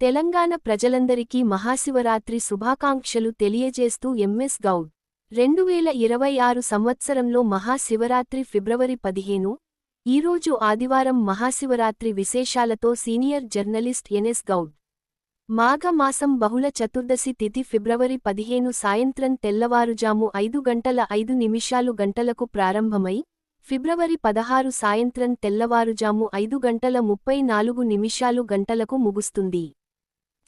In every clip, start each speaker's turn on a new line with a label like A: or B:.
A: తెలంగాణ ప్రజలందరికీ మహాశివరాత్రి శుభాకాంక్షలు తెలియజేస్తూ ఎంఎస్ గౌడ్. రెండు వేల ఇరవై ఆరు సంవత్సరంలో మహాశివరాత్రి ఫిబ్రవరి పదిహేను ఈరోజు ఆదివారం మహాశివరాత్రి విశేషాలతో సీనియర్ జర్నలిస్ట్ ఎన్ఎస్ గౌడ్. మాఘమాసం బహుళ చతుర్దశి తిథి ఫిబ్రవరి పదిహేను సాయంత్రం తెల్లవారుజాము ఐదు గంటల ఐదు నిమిషాలు గంటలకు ప్రారంభమై ఫిబ్రవరి పదహారు సాయంత్రం తెల్లవారుజాము ఐదు గంటల ముప్పై నాలుగు నిమిషాలు గంటలకు ముగుస్తుంది.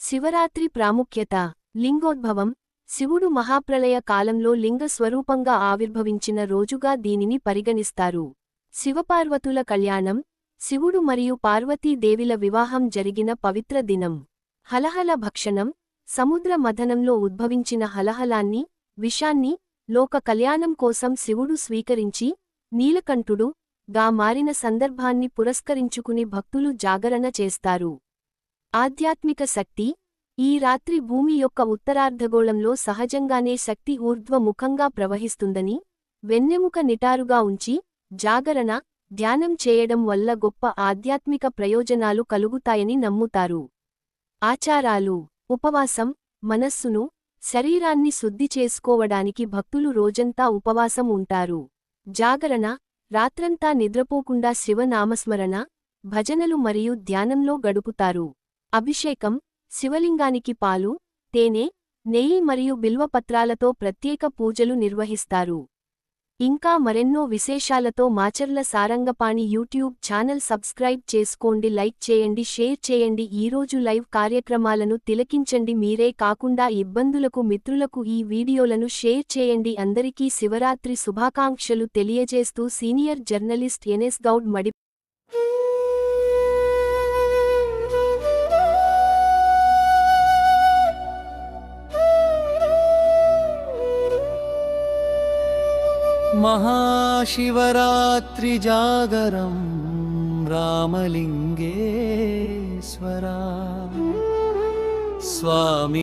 A: శివరాత్రి ప్రాముఖ్యత లింగోద్భవం శివుడు మహాప్రళయ కాలంలో లింగ స్వరూపంగా ఆవిర్భవించిన రోజుగా దీనిని పరిగణిస్తారు. శివపార్వతుల కళ్యాణం శివుడు మరియు పార్వతీదేవిల వివాహం జరిగిన పవిత్ర దినం. హలహల భక్షణం సముద్ర మథనంలో ఉద్భవించిన హలహలాన్ని విషాన్ని లోక కళ్యాణం కోసం శివుడు స్వీకరించి నీలకంఠుడు గా మారిన సందర్భాన్ని పురస్కరించుకుని భక్తులు జాగరణ చేస్తారు. ఆధ్యాత్మిక శక్తి ఈ రాత్రి భూమి యొక్క ఉత్తరార్ధగోళంలో సహజంగానే శక్తి ఊర్ధ్వముఖంగా ప్రవహిస్తుందని వెన్నెముక నిటారుగా ఉంచి జాగరణ ధ్యానం చేయడం వల్ల గొప్ప ఆధ్యాత్మిక ప్రయోజనాలు కలుగుతాయని నమ్ముతారు. ఆచారాలు ఉపవాసం మనస్సును శరీరాన్ని శుద్ధి చేసుకోవడానికి భక్తులు రోజంతా ఉపవాసం ఉంటారు. జాగరణ రాత్రంతా నిద్రపోకుండా శివనామస్మరణ భజనలు మరియు ధ్యానంలో గడుపుతారు. అభిషేకం శివలింగానికి పాలు తేనె నెయ్యి మరియు బిల్వపత్రాలతో ప్రత్యేక పూజలు నిర్వహిస్తారు. ఇంకా మరెన్నో విశేషాలతో Macharla Sarangapani YouTube channel subscribe చేసుకోండి లైక్ చేయండి షేర్ చేయండి. ఈరోజు లైవ్ కార్యక్రమాలను తిలకించండి. మీరే కాకుండా ఇబ్బందులకు మిత్రులకు ఈ వీడియోలను షేర్ చేయండి. అందరికీ శివరాత్రి శుభాకాంక్షలు తెలియజేస్తూ సీనియర్ జర్నలిస్ట్ ఎన్ఎస్ గౌడ్ మడి
B: महाशिवरात्रिजागरं रामलिङ्गेश्वरा स्वामी